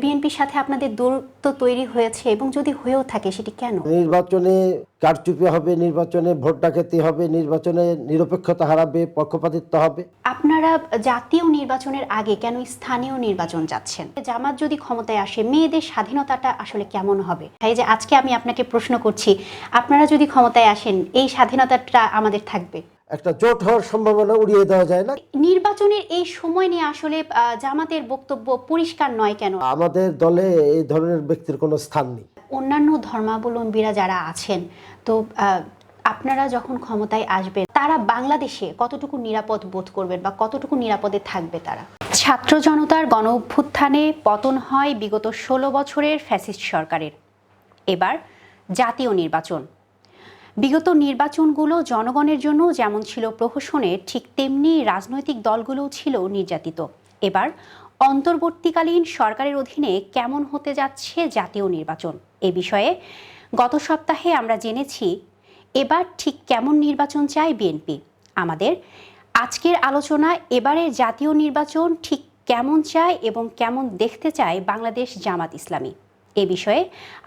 বিএনপির সাথে আপনাদের দূরত্ব তৈরি হয়েছে এবং যদি হয়েও থাকে সেটি কেন? নির্বাচনে কারচুপি হবে নির্বাচনে ভোট ডাকাতি হবে নির্বাচনে নিরপেক্ষতা হারাবে পক্ষপাতিত্ব হবে। আপনারা জাতীয় নির্বাচনের আগে কেন স্থানীয় নির্বাচন যাচ্ছেন? জামাত যদি ক্ষমতায় আসে মেয়েদের স্বাধীনতাটা আসলে কেমন হবে? এই যে আজকে আমি আপনাকে প্রশ্ন করছি আপনারা যদি ক্ষমতায় আসেন এই স্বাধীনতাটা আমাদের থাকবে? একটা জোট হওয়ার সম্ভাবনা উড়িয়ে দেওয়া যায় না। নির্বাচনের এই সময় নিয়ে আসলে জামাতের বক্তব্য পরিষ্কার নয় কেন? আমাদের দলে এই ধরনের ব্যক্তির কোনো স্থান নেই। অন্যান্য ধর্মাবলম্বীরা যারা আছেন তো আপনারা যখন ক্ষমতায় আসবেন তারা বাংলাদেশে কতটুকু নিরাপদ বোধ করবেন বা কতটুকু নিরাপদে থাকবে তারা? ছাত্র জনতার গণ অভ্যুত্থানে পতন হয় বিগত ষোলো বছরের ফ্যাসিস্ট সরকারের। এবার জাতীয় নির্বাচন। বিগত নির্বাচনগুলো জনগণের জন্য যেমন ছিল প্রহসনের ঠিক তেমনি রাজনৈতিক দলগুলোও ছিল নির্যাতিত। এবার অন্তর্বর্তীকালীন সরকারের অধীনে কেমন হতে যাচ্ছে জাতীয় নির্বাচন? এ বিষয়ে গত সপ্তাহে আমরা জেনেছি, এবার ঠিক কেমন নির্বাচন চায় বিএনপি? আমাদের আজকের আলোচনা এবারের জাতীয় নির্বাচন ঠিক কেমন চায় এবং কেমন দেখতে চায় বাংলাদেশ জামাত ইসলামী? এ বিষয়ে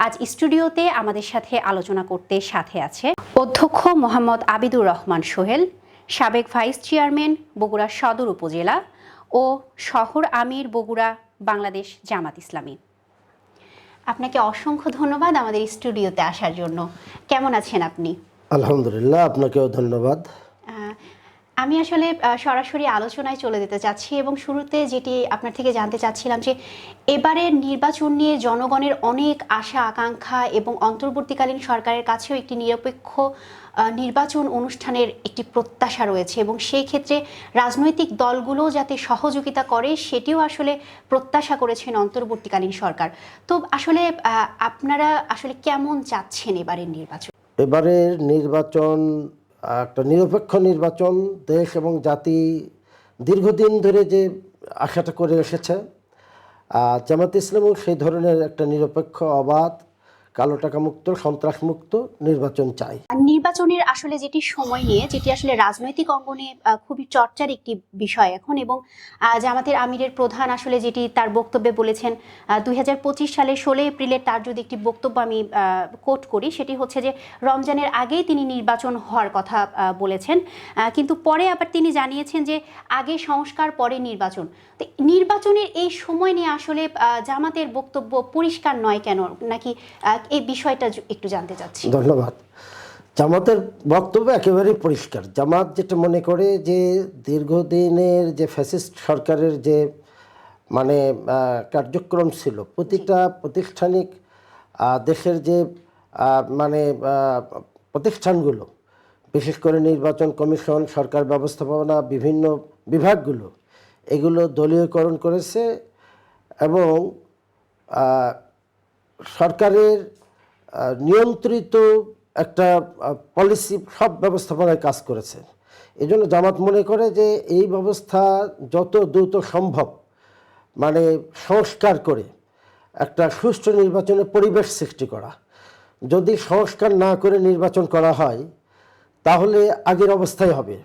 আজ স্টুডিওতে আমাদের সাথে আলোচনা করতে সাথে আছে অধ্যক্ষ মোহাম্মদ আবিদুর রহমান সোহেল, সাবেক ভাইস চেয়ারম্যান বগুড়া সদর উপজেলা ও শহর আমির বগুড়া বাংলাদেশ জামাত ইসলামী। আপনাকে অসংখ্য ধন্যবাদ আমাদের স্টুডিওতে আসার জন্য। কেমন আছেন আপনি? আলহামদুলিল্লাহ, আপনাকেও ধন্যবাদ। আমি আসলে সরাসরি আলোচনায় চলে যেতে চাচ্ছি এবং শুরুতে যেটি আপনার থেকে জানতে চাচ্ছিলাম যে এবারের নির্বাচন নিয়ে জনগণের অনেক আশা, আকাঙ্ক্ষা এবং অন্তর্বর্তীকালীন সরকারের কাছেও একটি নিরপেক্ষ নির্বাচন অনুষ্ঠানের একটি প্রত্যাশা রয়েছে এবং সেই ক্ষেত্রে রাজনৈতিক দলগুলো যাতে সহযোগিতা করে সেটিও আসলে প্রত্যাশা করেছেন অন্তর্বর্তীকালীন সরকার। তো আসলে আপনারা আসলে কেমন চাচ্ছেন এবারের নির্বাচন? এবারের নির্বাচন একটা নিরপেক্ষ নির্বাচন দেশ এবং জাতি দীর্ঘদিন ধরে যে আশাটা করে এসেছে জামাত ইসলামও সেই ধরনের একটা নিরপেক্ষ অবাধ কালো টাকা মুক্ত, সন্ত্রাস মুক্ত নির্বাচন চাই। নির্বাচনের আসলে যেটি সময় নিয়ে, যেটি আসলে রাজনৈতিক অঙ্গনে খুবই চর্চার একটি বিষয় এখন এবং জামাতের আমিরের প্রধান আসলে যেটি তার বক্তব্যে বলেছেন দুই সালের ষোলো এপ্রিলের তার যদি একটি বক্তব্য আমি কোট করি, সেটি হচ্ছে যে রমজানের আগেই তিনি নির্বাচন হওয়ার কথা বলেছেন। কিন্তু পরে আবার তিনি জানিয়েছেন যে আগে সংস্কার, পরে নির্বাচন। তো নির্বাচনের এই সময় নিয়ে আসলে জামাতের বক্তব্য পরিষ্কার নয় কেন? নাকি আহ, এই বিষয়টা একটু জানতে চাচ্ছি। ধন্যবাদ। জামাতের বক্তব্য একেবারেই পরিষ্কার। জামাত যেটা মনে করে যে দীর্ঘদিনের যে ফ্যাসিস্ট সরকারের যে মানে কার্যক্রম ছিল প্রতিটা প্রতিষ্ঠানিক দেশের যে মানে প্রতিষ্ঠানগুলো বিশেষ করে নির্বাচন কমিশন সরকার ব্যবস্থাপনা বিভিন্ন বিভাগগুলো এগুলো দলীয়করণ করেছে এবং সরকারের নিয়ন্ত্রিত একটা পলিসি সব ব্যবস্থাপনায় কাজ করেছে। এই জন্য জামাত মনে করে যে এই ব্যবস্থা যত দ্রুত সম্ভব মানে সংস্কার করে, একটা সুষ্ঠু নির্বাচনের পরিবেশ সৃষ্টি করা। যদি সংস্কার না করে নির্বাচন করা হয়, তাহলে আগের অবস্থায় হবে।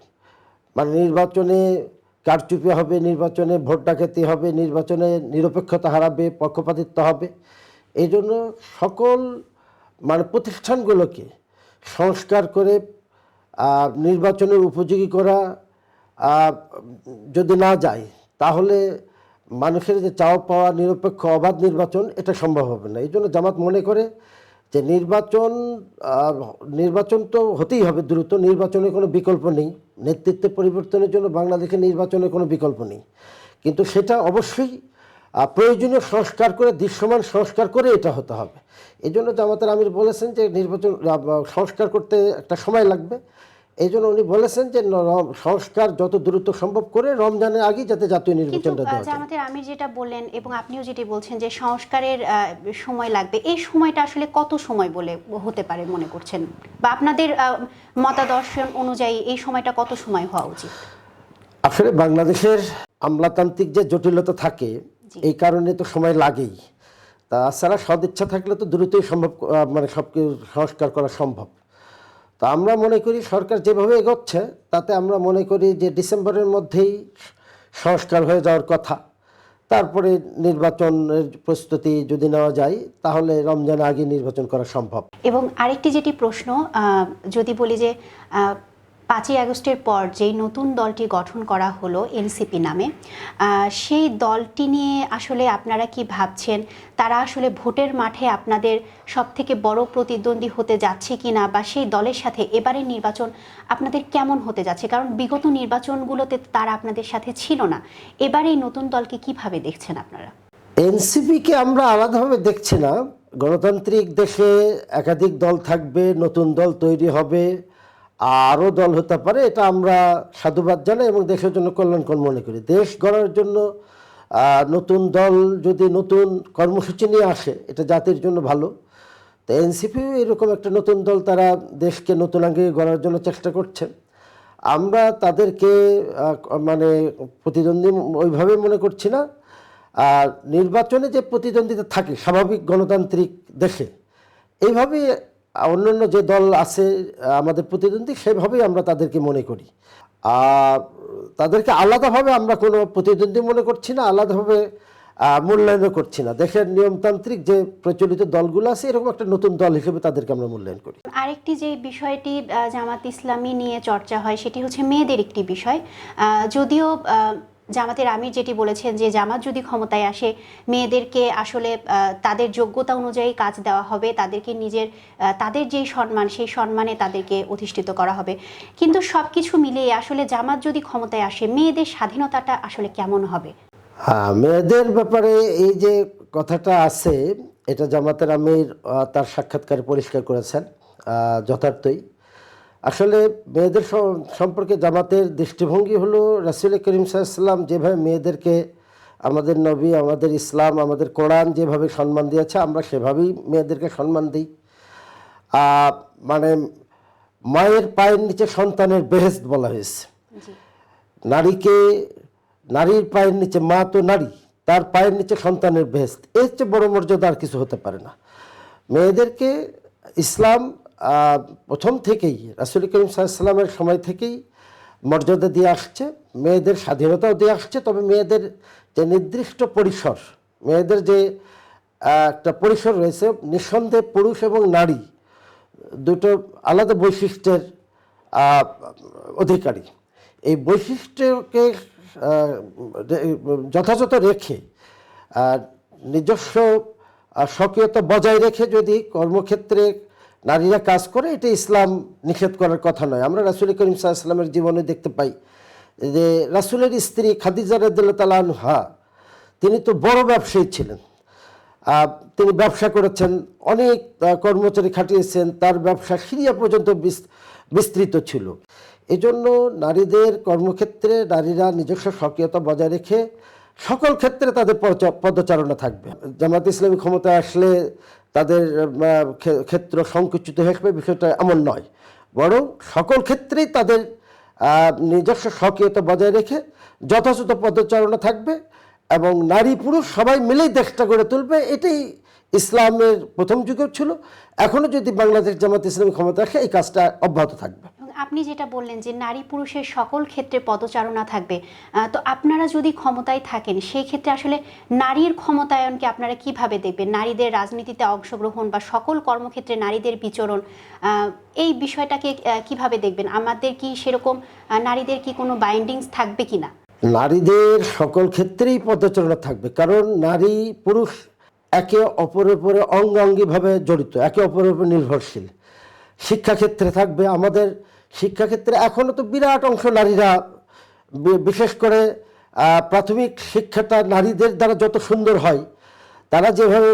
মানে নির্বাচনে কারচুপি হবে, নির্বাচনে ভোট ডাকাতি হবে, নির্বাচনে নিরপেক্ষতা হারাবে, পক্ষপাতিত্ব হবে। এই জন্য সকল মানে প্রতিষ্ঠানগুলোকে সংস্কার করে নির্বাচনের উপযোগী করা যদি না যায়, তাহলে মানুষের যে চাওয়া পাওয়া, নিরপেক্ষ, অবাধ নির্বাচন, এটা সম্ভব হবে না। এই জন্য জামাত মনে করে যে নির্বাচন নির্বাচন তো হতেই হবে দ্রুত, নির্বাচনের কোনো বিকল্প নেই। নেতৃত্বে পরিবর্তনের জন্য বাংলাদেশে নির্বাচনের কোনো বিকল্প নেই। কিন্তু সেটা অবশ্যই প্রয়োজনীয় সংস্কার করে দৃশ্যমান সংস্কার করে এটা হতে হবে। এই জন্য জামাতের আমির বলেছেন যে নির্বাচন সংস্কার করতে একটা সময় লাগবে। এই জন্য উনি বলেছেন যে সংস্কার যত দ্রুত সম্ভব করে রমজানের আগেই যাতে জাতীয় নির্বাচনটা দেওয়া জামাতের আমির যেটা বললেন এবং আপনিও যেটি বলছেন যে সংস্কারের সময় লাগবে এই সময়টা আসলে কত সময় বলে হতে পারে মনে করছেন? বা আপনাদের মতাদর্শন অনুযায়ী এই সময়টা কত সময় হওয়া উচিত? আসলে বাংলাদেশের আমলাতান্ত্রিক যে জটিলতা থাকে এই কারণে তো সময় লাগেই। তাছাড়া সদিচ্ছা থাকলে তো দ্রুতই সম্ভব মানে সব সংস্কার করা সম্ভব। তো আমরা মনে করি সরকার যেভাবে এগোচ্ছে তাতে আমরা মনে করি যে ডিসেম্বরের মধ্যেই সংস্কার হয়ে যাওয়ার কথা। তারপরে নির্বাচনের প্রস্তুতি যদি নেওয়া যায় তাহলে রমজান আগে নির্বাচন করা সম্ভব। এবং আরেকটি যেটি প্রশ্ন যদি বলি যে পাঁচই আগস্টের পর যেই নতুন দলটি গঠন করা হলো এনসিপি নামে সেই দলটি নিয়ে আসলে আপনারা কি ভাবছেন? তারা আসলে ভোটের মাঠে আপনাদের সব থেকে বড় প্রতিদ্বন্দ্বী হতে যাচ্ছে কিনা বা সেই দলের সাথে এবারের নির্বাচন আপনাদের কেমন হতে যাচ্ছে? কারণ বিগত নির্বাচনগুলোতে তারা আপনাদের সাথে ছিল না। এবার এই নতুন দলকে কীভাবে দেখছেন আপনারা? এনসিপিকে আমরা আলাদাভাবে দেখছি না। গণতান্ত্রিক দেশে একাধিক দল থাকবে, নতুন দল তৈরি হবে। আরও দল হতে পারে, এটা আমরা সাধুবাদ জানাই এবং দেশের জন্য কল্যাণকর মনে করি। দেশ গড়ার জন্য নতুন দল যদি নতুন কর্মসূচি নিয়ে আসে, এটা জাতির জন্য ভালো। তো এনসিপিও এরকম একটা নতুন দল তারা দেশকে নতুন আঙ্গে গড়ার জন্য চেষ্টা করছেন। আমরা তাদেরকে মানে প্রতিদ্বন্দ্বী ওইভাবে মনে করছি না। আর নির্বাচনে যে প্রতিদ্বন্দ্বিতা থাকে, স্বাভাবিক গণতান্ত্রিক দেশে, এইভাবে অন্যান্য যে দল আছে আমাদের প্রতিদ্বন্দ্বী, সেভাবেই আমরা তাদেরকে মনে করি। তাদেরকে আলাদাভাবে আমরা কোনো প্রতিদ্বন্দ্বী মনে করছি না, আলাদাভাবে মূল্যায়নও করছি না। দেশের নিয়মতান্ত্রিক যে প্রচলিত দলগুলো আছে, এরকম একটা নতুন দল হিসেবে তাদেরকে আমরা মূল্যায়ন করি। আরেকটি যে বিষয়টি জামাত ইসলামী নিয়ে চর্চা হয়, সেটি হচ্ছে মেয়েদের একটি বিষয়। যদিও জামাতের আমির যেটি বলেছেন যে জামাত যদি ক্ষমতায় আসে, মেয়েদেরকে আসলে তাদের যোগ্যতা অনুযায়ী কাজ দেওয়া হবে, তাদেরকে নিজের তাদের যেই সম্মান, সেই সম্মানে তাদেরকে অধিষ্ঠিত করা হবে। কিন্তু সব কিছু মিলিয়ে আসলে জামাত যদি ক্ষমতায় আসে, মেয়েদের স্বাধীনতাটা আসলে কেমন হবে? হ্যাঁ মেয়েদের ব্যাপারে এই যে কথাটা আছে, এটা জামাতের আমির তার সাক্ষাৎকারে পরিষ্কার করেছেন যথার্থই। আসলে মেয়েদের সম্পর্কে জামাতের দৃষ্টিভঙ্গি হলো রাসুল করিম সাল্লাম যেভাবে মেয়েদেরকে আমাদের নবী আমাদের ইসলাম আমাদের কোরআন যেভাবে সম্মান দিয়েছে আমরা সেভাবেই মেয়েদেরকে সম্মান দিই। মানে মায়ের পায়ের নিচে সন্তানের বেহেস্ত বলা হয়েছে। নারীকে নারীর পায়ের নিচে মা তো নারী তার পায়ের নিচে সন্তানের বেহেস্ত এর চেয়ে বড় মর্যাদা আর কিছু হতে পারে না। মেয়েদেরকে ইসলাম প্রথম থেকেই রাসুল করিম সাল্লামের সময় থেকেই মর্যাদা দিয়ে আসছে, মেয়েদের স্বাধীনতাও দিয়ে আসছে। তবে মেয়েদের যে নির্দিষ্ট পরিসর, মেয়েদের যে একটা পরিসর রয়েছে, নিঃসন্দেহে পুরুষ এবং নারী, দুটো আলাদা বৈশিষ্ট্যের অধিকারী। এই বৈশিষ্ট্যকে যথাযথ রেখে নিজস্ব স্বকীয়তা বজায় রেখে যদি কর্মক্ষেত্রে নারীরা কাজ করে, এটা ইসলাম নিষেধ করার কথা নয়। আমরা রাসুল করিম সাহা ইসলামের জীবনে দেখতে পাই যে রাসুলের স্ত্রী খাদিজা রদুল্লাহ হা তিনি তো বড় ব্যবসায়ী ছিলেন। তিনি ব্যবসা করেছেন, অনেক কর্মচারী খাটিয়েছেন, তার ব্যবসা সিরিয়া পর্যন্ত বিস্তৃত ছিল। এজন্য নারীদের কর্মক্ষেত্রে নারীরা নিজস্ব সক্রিয়তা বজায় রেখে সকল ক্ষেত্রে তাদের পদচারণা থাকবে। জামাত ইসলামী ক্ষমতায় আসলে তাদের ক্ষেত্র সংকুচিত হয়ে বিষয়টা এমন নয়। বরং সকল ক্ষেত্রেই তাদের নিজস্ব সক্রিয়তা বজায় রেখে যথাযথ পদচারণা থাকবে এবং নারী পুরুষ সবাই মিলেই দেশটা গড়ে তুলবে, এটাই ইসলামের প্রথম যুগেও ছিল। এখনও যদি বাংলাদেশ জামাত ইসলামী ক্ষমতা রাখে, এই কাজটা অব্যাহত থাকবে। আপনি যেটা বললেন যে নারী পুরুষের সকল ক্ষেত্রে পদচারণা থাকবে তো আপনারা যদি ক্ষমতায় থাকেন, সেই ক্ষেত্রে আসলে নারীর ক্ষমতায়নকে আপনারা কীভাবে দেখবেন? নারীদের রাজনীতিতে অংশগ্রহণ বা সকল কর্মক্ষেত্রে নারীদের বিচরণ এই বিষয়টাকে কীভাবে দেখবেন? আমাদের কি সেরকম নারীদের কি কোনো বাইন্ডিংস থাকবে কিনা নারীদের সকল ক্ষেত্রেই পদচারণা থাকবে, কারণ নারী পুরুষ একে অপরের উপরে অঙ্গাঙ্গিভাবে জড়িত, একে অপরের উপর নির্ভরশীল। শিক্ষাক্ষেত্রে থাকবে আমাদের শিক্ষাক্ষেত্রে এখনও তো বিরাট অংশ নারীরা বিশেষ করে প্রাথমিক শিক্ষাটা নারীদের দ্বারা যত সুন্দর হয়, তারা যেভাবে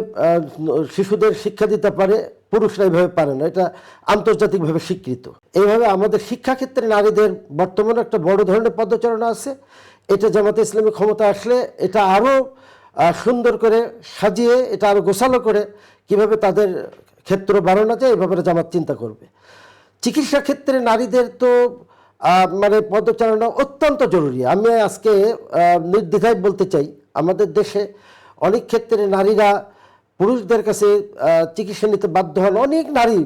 শিশুদের শিক্ষা দিতে পারে, পুরুষরা এইভাবে পারে না, এটা আন্তর্জাতিকভাবে স্বীকৃত। এইভাবে আমাদের শিক্ষাক্ষেত্রে নারীদের বর্তমানে একটা বড় ধরনের পদচারণা আছে, এটা জামাতে ইসলামী ক্ষমতা আসলে এটা আরও সুন্দর করে সাজিয়ে, এটা আরও গোছালো করে কীভাবে তাদের ক্ষেত্র বাড়ানো যায় এই ব্যাপারে জামাত চিন্তা করবে। চিকিৎসা ক্ষেত্রে নারীদের তো মানে পদচারণা অত্যন্ত জরুরি। আমি আজকে নির্দ্বিধায় বলতে চাই, আমাদের দেশে অনেক ক্ষেত্রে নারীরা পুরুষদের কাছে চিকিৎসা নিতে বাধ্য হন। অনেক নারী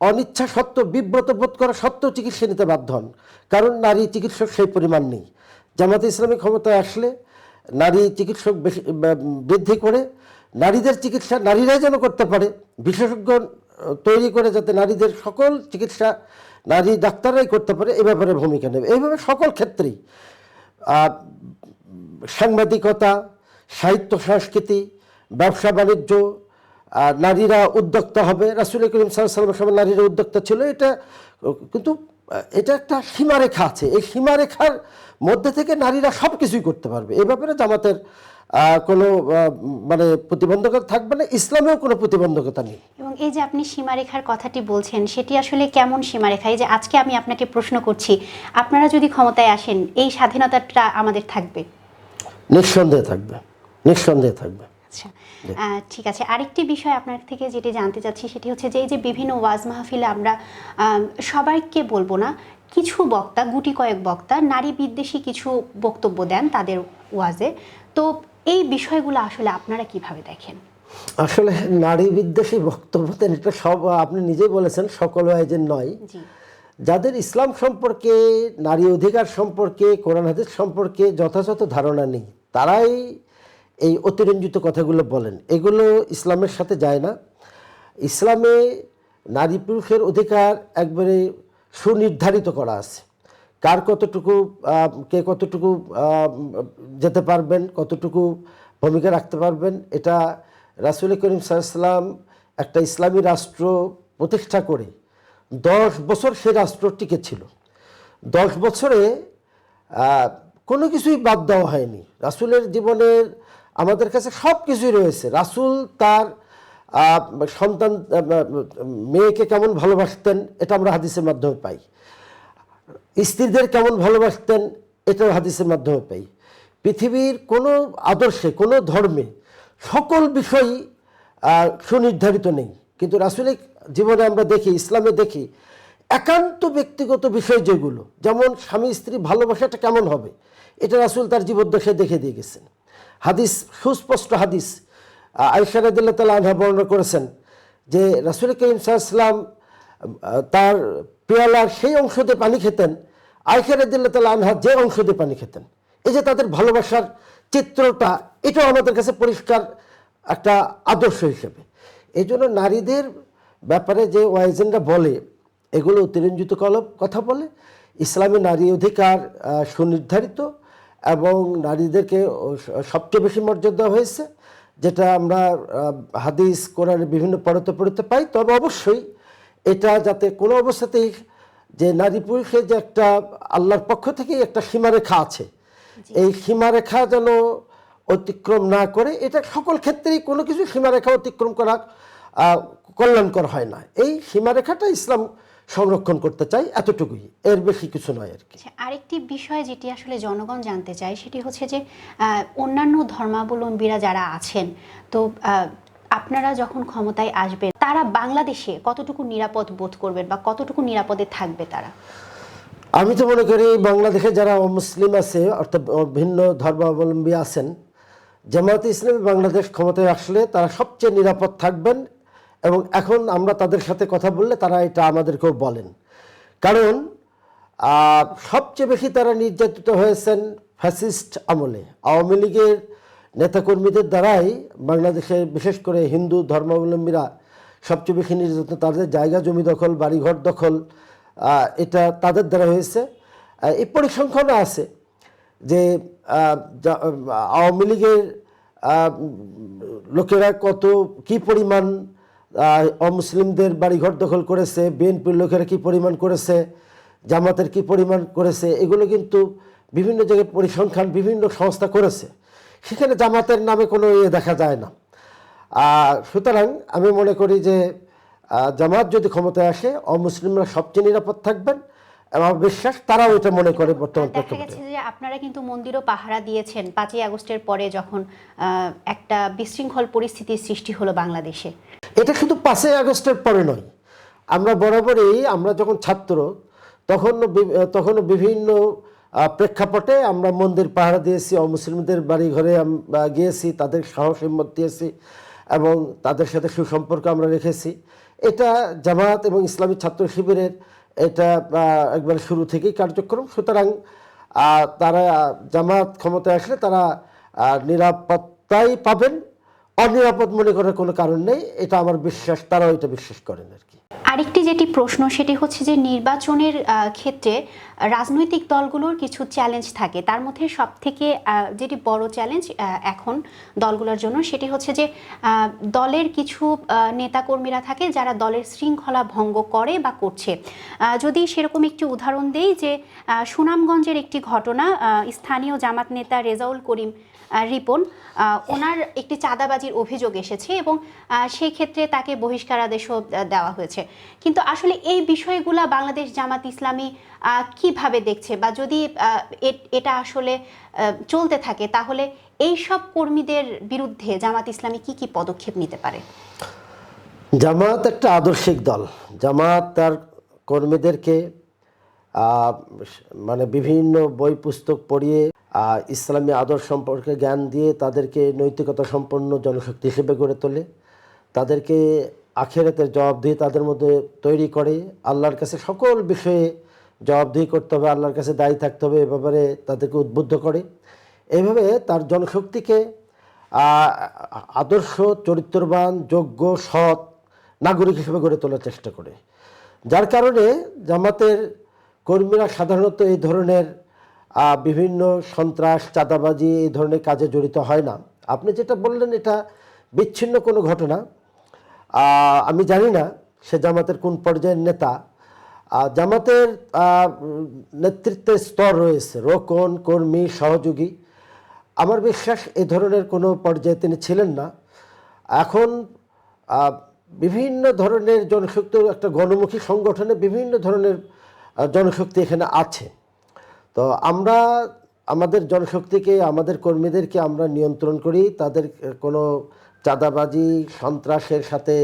অনিচ্ছা সত্ত্বেও বিব্রত বোধ করা সত্ত্বেও চিকিৎসা নিতে বাধ্য হন। কারণ নারী চিকিৎসক সেই পরিমাণ নেই। জামাতে ইসলামী ক্ষমতায় আসলে নারী চিকিৎসক বেশি বৃদ্ধি করে নারীদের চিকিৎসা নারীরাই যেন করতে পারে। বিশেষজ্ঞ তৈরি করে যাতে নারীদের সকল চিকিৎসা নারী ডাক্তাররাই করতে পারে, এ ব্যাপারে ভূমিকা নেবে। এইভাবে সকল ক্ষেত্রেই সাংবাদিকতা, সাহিত্য, সংস্কৃতি, ব্যবসা, বাণিজ্য নারীরা উদ্যোক্তা হবে। রাসুল করিম সাল্লামের সময় নারীরা উদ্যোক্তা ছিল। এটা কিন্তু, এটা একটা সীমারেখা আছে। এই সীমারেখার মধ্যে থেকে নারীরা সব কিছুই করতে পারবে। এই ব্যাপারে জামাতের কোনো মানে প্রতিবন্ধকতা থাকবে না ইসলামেও কোনো প্রতিবন্ধকতা নেই। এবং এই যে আপনি সীমারেখার কথাটি বলছেন সেটি আসলে কেমন সীমারেখা? এই যে আজকে আমি আপনাকে প্রশ্ন করছি আপনারা যদি ক্ষমতায় আসেন এই স্বাধীনতাটা আমাদের থাকবে? নিঃসন্দেহে থাকবে নিঃসন্দেহে থাকবে। আচ্ছা ঠিক আছে। আরেকটি বিষয় আপনার থেকে যেটি জানতে চাচ্ছি সেটি হচ্ছে যে এই যে বিভিন্ন ওয়াজ মাহফিলে আমরা সবাইকে বলব না কিছু বক্তা গুটি কয়েক বক্তা নারী বিদ্বেষী কিছু বক্তব্য দেন তাদের ওয়াজে। তো এই বিষয়গুলো আসলে আপনারা কীভাবে দেখেন? আসলে নারী বিদ্বেষী বক্তব্য এটা সব আপনি নিজেই বলেছেন সকল আয়োজন নয়। যাদের ইসলাম সম্পর্কে নারী অধিকার সম্পর্কে কোরআন হাদিস সম্পর্কে যথাযথ ধারণা নেই তারাই এই অতিরঞ্জিত কথাগুলো বলেন। এগুলো ইসলামের সাথে যায় না। ইসলামে নারী পুরুষের অধিকার একবারে সুনির্ধারিত করা আছে। কার কতটুকু কে কতটুকু যেতে পারবেন, কতটুকু ভূমিকা রাখতে পারবেন, এটা রাসুল করিম সাল্লাম একটা ইসলামী রাষ্ট্র প্রতিষ্ঠা করে দশ বছর সে রাষ্ট্র টিকে ছিল। দশ বছরে কোনো কিছুই বাদ দেওয়া হয়নি। রাসুলের জীবনের, আমাদের কাছে সব কিছুই রয়েছে। রাসুল তার সন্তান মেয়েকে কেমন ভালোবাসতেন, এটা আমরা হাদিসের মাধ্যমে পাই। স্ত্রীদের কেমন ভালোবাসতেন, এটাও হাদিসের মাধ্যমে পাই। পৃথিবীর কোনো আদর্শে, কোনো ধর্মে সকল বিষয়ই সুনির্ধারিত নেই। কিন্তু রাসুলিক জীবনে আমরা দেখি, ইসলামে দেখি, একান্ত ব্যক্তিগত বিষয় যেগুলো, যেমন স্বামী স্ত্রী ভালোবাসাটা কেমন হবে, এটা রাসুল তার জীবদ্দশায় দেখে দিয়ে গেছেন। হাদিস, সুস্পষ্ট হাদিস আয়সা রাদিল্লা তালা আনহা বর্ণনা করেছেন যে রাসুল করিম সাল্লাম তার পেয়ালার সেই অংশতে পানি খেতেন আয়সা রাদিল্লা তালা আনহা যে অংশ দিয়ে পানি খেতেন। এই যে তাদের ভালোবাসার চিত্রটা, এটাও আমাদের কাছে পরিষ্কার একটা আদর্শ হিসেবে। এই জন্য নারীদের ব্যাপারে যে ওয়াইজেনরা বলে, এগুলো অতিরঞ্জিত কলম, কথা বলে। ইসলামী নারী অধিকার সুনির্ধারিত এবং নারীদেরকে সবচেয়ে বেশি মর্যাদা হয়েছে, যেটা আমরা হাদিস, কোরআনের বিভিন্ন পড়তে পড়তে পাই। তবে অবশ্যই এটা যাতে কোনো অবস্থাতেই যে নারী পুরুষের যে একটা আল্লাহর পক্ষ থেকেই একটা সীমারেখা আছে। এই সীমারেখা যেন অতিক্রম না করে এটা সকল ক্ষেত্রেই কোনো কিছু সীমারেখা অতিক্রম করা কল্যাণকর হয় না। এই সীমারেখাটা ইসলাম সংরক্ষণ করতে চাই এতটুকুই এর বেশি কিছু নয় আর কি। আচ্ছা আরেকটি বিষয় যেটি আসলে জনগণ জানতে চায় সেটি হচ্ছে যে অন্যান্য ধর্মাবলম্বীরা যারা আছেন তো আপনারা যখন ক্ষমতায় আসবেন, তারা বাংলাদেশে কতটুকু নিরাপদ বোধ করবেন বা কতটুকু নিরাপদে থাকবে তারা? আমি তো মনে করি বাংলাদেশে যারা অমুসলিম আছে, অর্থাৎ ভিন্ন ধর্মাবলম্বী আছেন, জামায়াতে ইসলামী বাংলাদেশ ক্ষমতায় আসলে তারা সবচেয়ে নিরাপদ থাকবেন এবং এখন আমরা তাদের সাথে কথা বললে তারা এটা আমাদেরকেও বলেন। কারণ সবচেয়ে বেশি তারা নির্যাতিত হয়েছেন ফ্যাসিস্ট আমলে, আওয়ামী লীগের নেতাকর্মীদের দ্বারাই বাংলাদেশের বিশেষ করে হিন্দু ধর্মাবলম্বীরা সবচেয়ে বেশি নির্যাতন, তাদের জায়গা, জমি দখল, বাড়িঘর দখল এটা তাদের দ্বারা হয়েছে। এই পরিসংখ্যানও আছে যে আওয়ামী লীগের লোকেরা কত, কি পরিমাণ অমুসলিমদের বাড়িঘর দখল করেছে, বিএনপির লোকেরা কি পরিমাণ করেছে, জামাতের কি পরিমাণ করেছে, এগুলো কিন্তু বিভিন্ন জায়গায় পরিসংখ্যান বিভিন্ন সংস্থা করেছে। সেখানে জামাতের নামে কোনো ইয়ে দেখা যায় না। আহ, সুতরাং আমি মনে করি যে জামাত যদি ক্ষমতায় আসে অমুসলিমরা সবচেয়ে নিরাপদ থাকবেন এবং আমার বিশ্বাস তারাও এটা মনে করে বর্তমান দেখা গেছে যে আপনারা কিন্তু মন্দিরও পাহারা দিয়েছেন পাঁচই আগস্টের পরে যখন আহ, একটা বিশৃঙ্খল পরিস্থিতির সৃষ্টি হলো বাংলাদেশে। এটা শুধু পাঁচই আগস্টের পরে নয়। আমরা বরাবরই আমরা যখন ছাত্র তখন তখনও বিভিন্ন প্রেক্ষাপটে আমরা মন্দির পাহারা দিয়েছি অমুসলিমদের বাড়ি ঘরে গিয়েছি, তাদের সাহস, হিম্মত দিয়েছি এবং তাদের সাথে সুসম্পর্ক আমরা রেখেছি। এটা জামাত এবং ইসলামী ছাত্র শিবিরের এটা একবারে শুরু থেকেই কার্যক্রম। সুতরাং তারা জামাত ক্ষমতায় আসলে তারা নিরাপত্তাই পাবেন। অনিরাপদ মনে করার কোনো কারণ নেই। এটা আমার বিশ্বাস, তারাও এটা বিশ্বাস করেন আর কি। আরেকটি যেটি প্রশ্ন, সেটি হচ্ছে যে নির্বাচনের ক্ষেত্রে রাজনৈতিক দলগুলোর কিছু চ্যালেঞ্জ থাকে। তার মধ্যে সব থেকে যেটি বড় চ্যালেঞ্জ এখন দলগুলোর জন্য, সেটি হচ্ছে যে দলের কিছু নেতাকর্মীরা থাকে যারা দলের শৃঙ্খলা ভঙ্গ করে বা করছে। যদি সেরকম একটি উদাহরণ দেই যে সুনামগঞ্জের একটি ঘটনা স্থানীয় জামাত নেতা রেজাউল করিম রিপন ওনার একটি চাঁদাবাজির অভিযোগ এসেছে এবং সেই ক্ষেত্রে তাকে বহিষ্কারাদেশও আহ, দেওয়া হয়েছে। কিন্তু আসলে এই বিষয়গুলা বাংলাদেশ জামাত ইসলামী কীভাবে দেখছে বা যদি এটা আসলে চলতে থাকে তাহলে এই সব কর্মীদের বিরুদ্ধে জামাত ইসলামী কি কি পদক্ষেপ নিতে পারে? জামাত একটা আদর্শিক দল। জামাত তার কর্মীদেরকে মানে বিভিন্ন বই, পুস্তক পড়িয়ে ইসলামী আদর্শ সম্পর্কে জ্ঞান দিয়ে তাদেরকে নৈতিকতা সম্পন্ন জনশক্তি হিসেবে গড়ে তোলে। তাদেরকে আখেরাতের জবাবদিহি তাদের মধ্যে তৈরি করে। আল্লাহর কাছে সকল বিষয়ে জবাবদিহি করতে হবে, আল্লাহর কাছে দায়ী থাকতে হবে, এ ব্যাপারে তাদেরকে উদ্বুদ্ধ করে। এইভাবে তার জনশক্তিকে আদর্শ, চরিত্রবান, যোগ্য, সৎ, নাগরিক হিসেবে গড়ে তোলার চেষ্টা করে। যার কারণে জামাতের কর্মীরা সাধারণত এই ধরনের বিভিন্ন সন্ত্রাস, চাঁদাবাজি এই ধরনের কাজে জড়িত হয় না। আপনি যেটা বললেন এটা বিচ্ছিন্ন কোনো ঘটনা। আমি জানি না সে জামাতের কোন পর্যায়ের নেতা। জামাতের নেতৃত্বের স্তর রয়েছে, রোকন, কর্মী, সহযোগী। আমার বিশ্বাস এ ধরনের কোনো পর্যায়ে তিনি ছিলেন না। এখন বিভিন্ন ধরনের জনশক্তি একটা গণমুখী সংগঠনে বিভিন্ন ধরনের জনশক্তি এখানে আছে। তো আমরা, আমাদের জনশক্তিকে, আমাদের কর্মীদেরকে আমরা নিয়ন্ত্রণ করি। তাদের কোনো চাঁদাবাজি, সন্ত্রাসের সাথে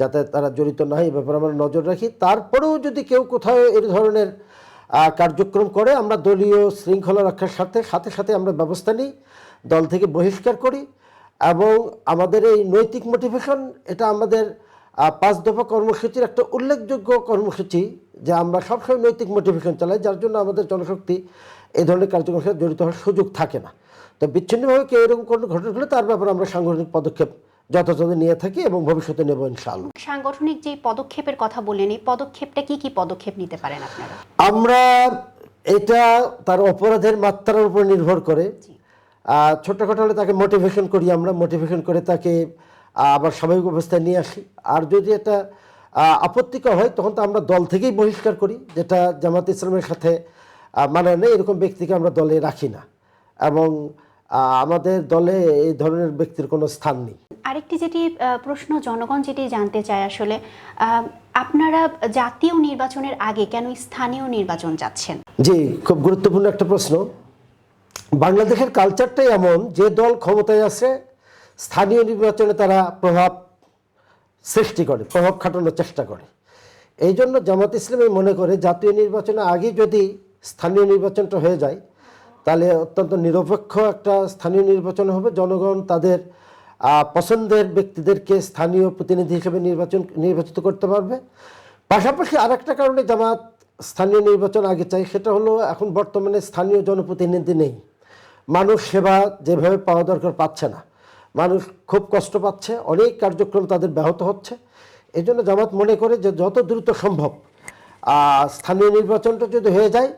যাতে তারা জড়িত না হয়, এই ব্যাপারে আমরা নজর রাখি। তারপরেও যদি কেউ কোথাও এই ধরনের কার্যক্রম করে, আমরা দলীয় শৃঙ্খলা রক্ষার সাথে সাথে সাথে আমরা ব্যবস্থা নিই, দল থেকে বহিষ্কার করি এবং আমাদের এই নৈতিক মোটিভেশন, এটা আমাদের পাঁচ দফা কর্মসূচির একটা উল্লেখযোগ্য কর্মসূচি যে আমরা সবসময় নৈতিক মোটিভেশন চালাই যার জন্য আমাদের জনশক্তি এই ধরনের কার্যক্রমের সাথে জড়িত হওয়ার সুযোগ থাকে না। তো বিচ্ছিন্নভাবে কেউ এরকম কোনো ঘটনা হলে তার ব্যাপারে আমরা সাংগঠনিক পদক্ষেপ যথাযথ নিয়ে থাকি এবং ভবিষ্যতে নেব ইনশাআল্লাহ। সাংগঠনিক যে পদক্ষেপের কথা বললেন এই পদক্ষেপটা কি কি পদক্ষেপ নিতে পারেন আপনারা? আমরা এটা তার অপরাধের মাত্রার উপর নির্ভর করে। ছোটখাটো হলে তাকে মোটিভেশন করি আমরা মোটিভেশন করে তাকে আবার স্বাভাবিক অবস্থায় নিয়ে আসি। আর যদি এটা আপত্তিকর হয় তখন তো আমরা দল থেকেই বহিষ্কার করি যেটা জামাত ইসলামের সাথে মানে নেই এরকম ব্যক্তিকে আমরা দলে রাখি না। এবং আমাদের দলে এই ধরনের ব্যক্তির কোনো স্থান নেই। আরেকটি যেটি প্রশ্ন জনগণ যেটি জানতে চায় আসলে আপনারা জাতীয় নির্বাচনের আগে কেন স্থানীয় নির্বাচন যাচ্ছেন? জি খুব গুরুত্বপূর্ণ একটা প্রশ্ন। বাংলাদেশের কালচারটাই এমন যে দল ক্ষমতায় আছে স্থানীয় নির্বাচনে তারা প্রভাব সৃষ্টি করে, প্রভাব খাটানোর চেষ্টা করে। এই জন্য জামাত ইসলামী মনে করে জাতীয় নির্বাচনে আগে যদি স্থানীয় নির্বাচনটা হয়ে যায়, তাহলে অত্যন্ত নিরপেক্ষ একটা স্থানীয় নির্বাচন হবে। জনগণ তাদের পছন্দের ব্যক্তিদেরকে স্থানীয় প্রতিনিধি হিসেবে নির্বাচন, নির্বাচিত করতে পারবে। পাশাপাশি আর একটা কারণে জামাত স্থানীয় নির্বাচন আগে চাই সেটা হলো এখন বর্তমানে স্থানীয় জনপ্রতিনিধি নেই। মানুষ সেবা যেভাবে পাওয়া দরকার পাচ্ছে না। মানুষ খুব কষ্ট পাচ্ছে, অনেক কার্যক্রম তাদের ব্যাহত হচ্ছে। এই জন্য জামাত মনে করে যে যত দ্রুত সম্ভব স্থানীয় নির্বাচনটা যদি হয়ে যায়,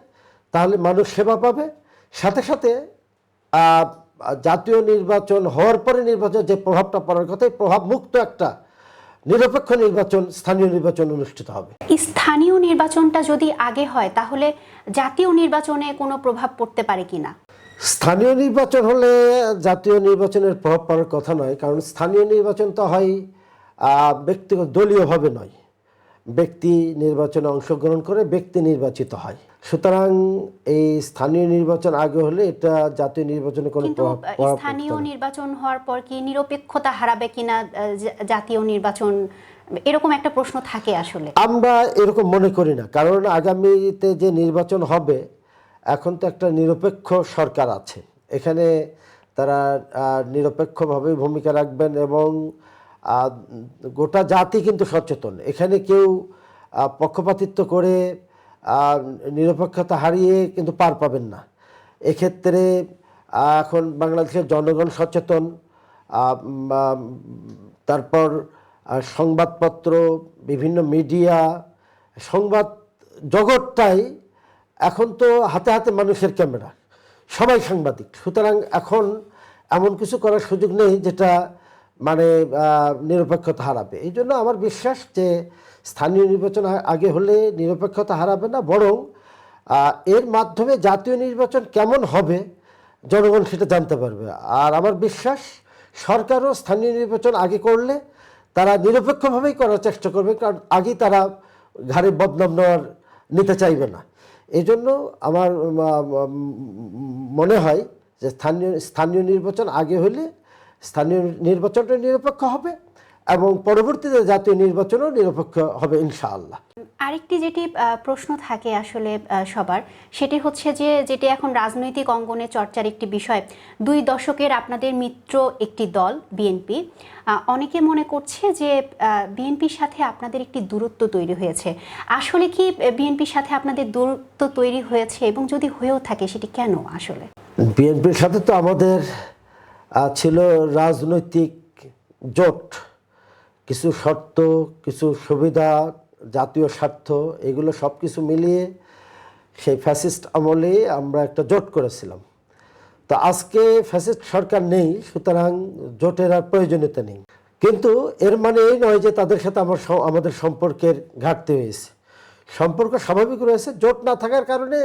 তাহলে মানুষ সেবা পাবে। সাথে সাথে জাতীয় নির্বাচন হওয়ার পরে নির্বাচন যে প্রভাবটা পড়ার কথা, এই প্রভাব মুক্ত একটা নিরপেক্ষ নির্বাচন, স্থানীয় নির্বাচন অনুষ্ঠিত হবে। স্থানীয় নির্বাচনটা যদি আগে হয়, তাহলে জাতীয় নির্বাচনে কোনো প্রভাব পড়তে পারে কিনা? স্থানীয় নির্বাচন হলে জাতীয় নির্বাচনের প্রভাব পড়ার কথা নয় কারণ স্থানীয় নির্বাচন তো হয় ব্যক্তিগত দলীয়ভাবে নয়। ব্যক্তি নির্বাচনে অংশগ্রহণ করে ব্যক্তি নির্বাচিত হয়। সুতরাং এই স্থানীয় নির্বাচন আগে হলে এটা জাতীয় নির্বাচনে কোনো স্থানীয় নির্বাচন হওয়ার পর কি নিরপেক্ষতা হারাবে কিনা জাতীয় নির্বাচন এরকম একটা প্রশ্ন থাকে আসলে। আমরা এরকম মনে করি না কারণ আগামীতে যে নির্বাচন হবে এখন তো একটা নিরপেক্ষ সরকার আছে। এখানে তারা নিরপেক্ষভাবে ভূমিকা রাখবেন এবং গোটা জাতি কিন্তু সচেতন। এখানে কেউ পক্ষপাতিত্ব করে নিরপেক্ষতা হারিয়ে কিন্তু পার পাবেন না। এক্ষেত্রে এখন বাংলাদেশের জনগণ সচেতন তারপর সংবাদপত্র, বিভিন্ন মিডিয়া, সংবাদ জগৎটাই এখন তো হাতে হাতে মানুষের ক্যামেরা, সবাই সাংবাদিক। সুতরাং এখন এমন কিছু করার সুযোগ নেই যেটা মানে নিরপেক্ষতা হারাবে। এই জন্য আমার বিশ্বাস যে স্থানীয় নির্বাচন আগে হলে নিরপেক্ষতা হারাবে না, বরং এর মাধ্যমে জাতীয় নির্বাচন কেমন হবে জনগণ সেটা জানতে পারবে। আর আমার বিশ্বাস, সরকারও স্থানীয় নির্বাচন আগে করলে তারা নিরপেক্ষভাবেই করার চেষ্টা করবে, কারণ আগেই তারা ঘাড়ে বদনাম নেওয়ার নিতে চাইবে না। এই জন্য আমার মনে হয় যে স্থানীয় স্থানীয় নির্বাচন আগে হলে স্থানীয় নির্বাচনটা নিরপেক্ষ হবে। এবং পরবর্তীতে জাতীয় নির্বাচনও নিরপেক্ষ হবে ইনশাআল্লাহ। আরেকটি যেটি প্রশ্ন থাকে আসলে সবার সেটি হচ্ছে যে যেটি এখন রাজনৈতিক অঙ্গনে চর্চার একটি বিষয় দুই দশকের আপনাদের মিত্র একটি দল বিএনপি অনেকে মনে করছে যে বিএনপির সাথে আপনাদের একটি দূরত্ব তৈরি হয়েছে। আসলে কি বিএনপির সাথে আপনাদের দূরত্ব তৈরি হয়েছে এবং যদি হয়েও থাকে সেটি কেন আসলে? বিএনপির সাথে তো আমাদের ছিল রাজনৈতিক জোট। কিছু শর্ত, কিছু সুবিধা, জাতীয় স্বার্থ, এগুলো সব কিছু মিলিয়ে সেই ফ্যাসিস্ট আমলে আমরা একটা জোট করেছিলাম। তো আজকে ফ্যাসিস্ট সরকার নেই, সুতরাং জোটের আর প্রয়োজনীয়তা নেই। কিন্তু এর মানে এই নয় যে তাদের সাথে আমার আমাদের সম্পর্কের ঘাটতি হয়েছে। সম্পর্ক স্বাভাবিক রয়েছে, জোট না থাকার কারণে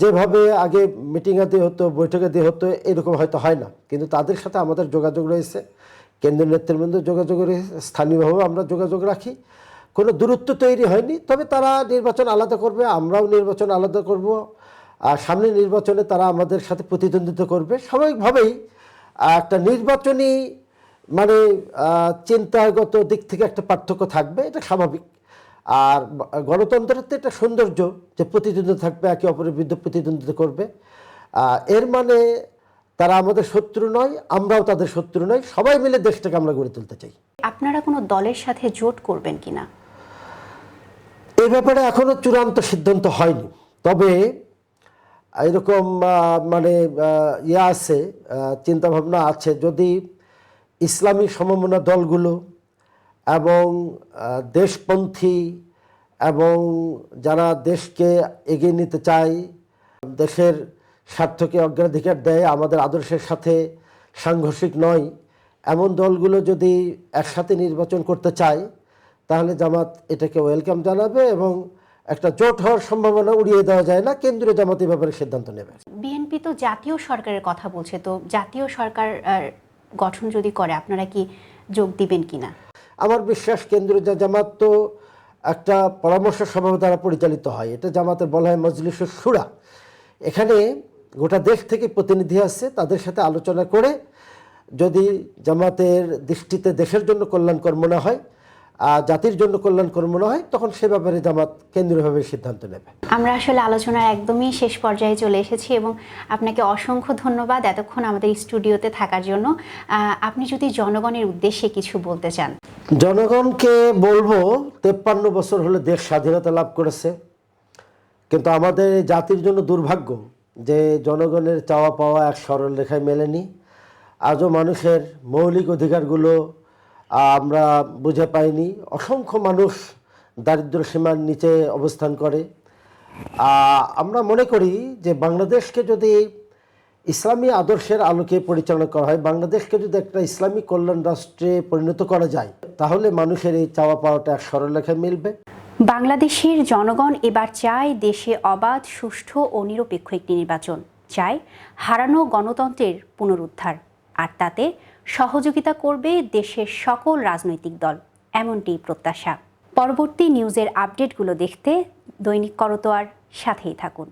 যেভাবে আগে মিটিংয়ে দিয়ে হতো, বৈঠকে দিয়ে হতো, এরকম হয়তো হয় না। কিন্তু তাদের সাথে আমাদের যোগাযোগ রয়েছে। কেন্দ্রীয় নেতৃবৃন্দ যোগাযোগ রয়েছে স্থানীয়ভাবে আমরা যোগাযোগ রাখি। কোনো দূরত্ব তৈরি হয়নি, তবে তারা নির্বাচন আলাদা করবে, আমরাও নির্বাচন আলাদা করব। আর সামনে নির্বাচনে তারা আমাদের সাথে প্রতিদ্বন্দ্বিতা করবে। স্বাভাবিকভাবেই একটা নির্বাচনী মানে চিন্তাগত দিক থেকে একটা পার্থক্য থাকবে, এটা স্বাভাবিক। আর গণতন্ত্রের তো একটা সৌন্দর্য, যে প্রতিদ্বন্দ্বিতা থাকবে, একে অপরের বিরুদ্ধে প্রতিদ্বন্দ্বিতা করবে। এর মানে তারা আমাদের শত্রু নয় আমরাও তাদের শত্রু নয় সবাই মিলে দেশটাকে আমরা গড়ে তুলতে চাই। আপনারা কোনো দলের সাথে জোট করবেন কিনা? এ ব্যাপারে এখনও চূড়ান্ত সিদ্ধান্ত হয়নি। তবে এরকম মানে ইয়ে আছে চিন্তাভাবনা আছে। যদি ইসলামী সমমনা দলগুলো এবং দেশপন্থী এবং যারা দেশকে এগিয়ে নিতে চায় দেশের স্বার্থকে অগ্রাধিকার দেয় আমাদের আদর্শের সাথে সাংঘর্ষিক নয়। এমন দলগুলো যদি একসাথে নির্বাচন করতে চায় তাহলে জামাত এটাকে ওয়েলকাম জানাবে এবং একটা জোট হওয়ার সম্ভাবনা উড়িয়ে দেওয়া যায় না কেন্দ্রীয় জামাত এই ব্যাপারে সিদ্ধান্ত নেবে। বিএনপি তো জাতীয় সরকারের কথা বলছে তো জাতীয় সরকার গঠন যদি করে আপনারা কি যোগ দিবেন কিনা? আমার বিশ্বাস কেন্দ্রীয় জামাত তো একটা পরামর্শ সভা দ্বারা পরিচালিত হয়। এটা জামাতের বলা হয় মজলিস সুরা। এখানে গোটা দেশ থেকে প্রতিনিধি আসছে তাদের সাথে আলোচনা করে যদি জামাতের দৃষ্টিতে দেশের জন্য কল্যাণকর মনে হয় আর জাতির জন্য কল্যাণকর মনে হয় তখন সে ব্যাপারে জামাত কেন্দ্রীয়ভাবে সিদ্ধান্ত নেবে। আমরা আসলে আলোচনার একদমই শেষ পর্যায়ে চলে এসেছি এবং আপনাকে অসংখ্য ধন্যবাদ এতক্ষণ আমাদের স্টুডিওতে থাকার জন্য। আপনি যদি জনগণের উদ্দেশ্যে কিছু বলতে চান। জনগণকে বলব তেপ্পান্ন বছর হলে দেশ স্বাধীনতা লাভ করেছে। কিন্তু আমাদের জাতির জন্য দুর্ভাগ্য যে জনগণের চাওয়া পাওয়া এক সরল রেখায় মেলেনি। আজও মানুষের মৌলিক অধিকারগুলো আমরা বুঝে পাইনি। অসংখ্য মানুষ দারিদ্র সীমার নিচে অবস্থান করে। আমরা মনে করি যে বাংলাদেশকে যদি ইসলামী আদর্শের আলোকে পরিচালনা করা হয়, বাংলাদেশকে যদি একটা ইসলামী কল্যাণ রাষ্ট্রে পরিণত করা যায়, তাহলে মানুষের এই চাওয়া পাওয়াটা এক সরলরেখায় মিলবে। বাংলাদেশের জনগণ এবার চায় দেশে অবাধ, সুষ্ঠু ও নিরপেক্ষ একটি নির্বাচন। চায় হারানো গণতন্ত্রের পুনরুদ্ধার। আর তাতে সহযোগিতা করবে দেশের সকল রাজনৈতিক দল। এমনটি প্রত্যাশা। পরবর্তী নিউজের আপডেটগুলো দেখতে দৈনিক করতোয়ার সাথেই থাকুন।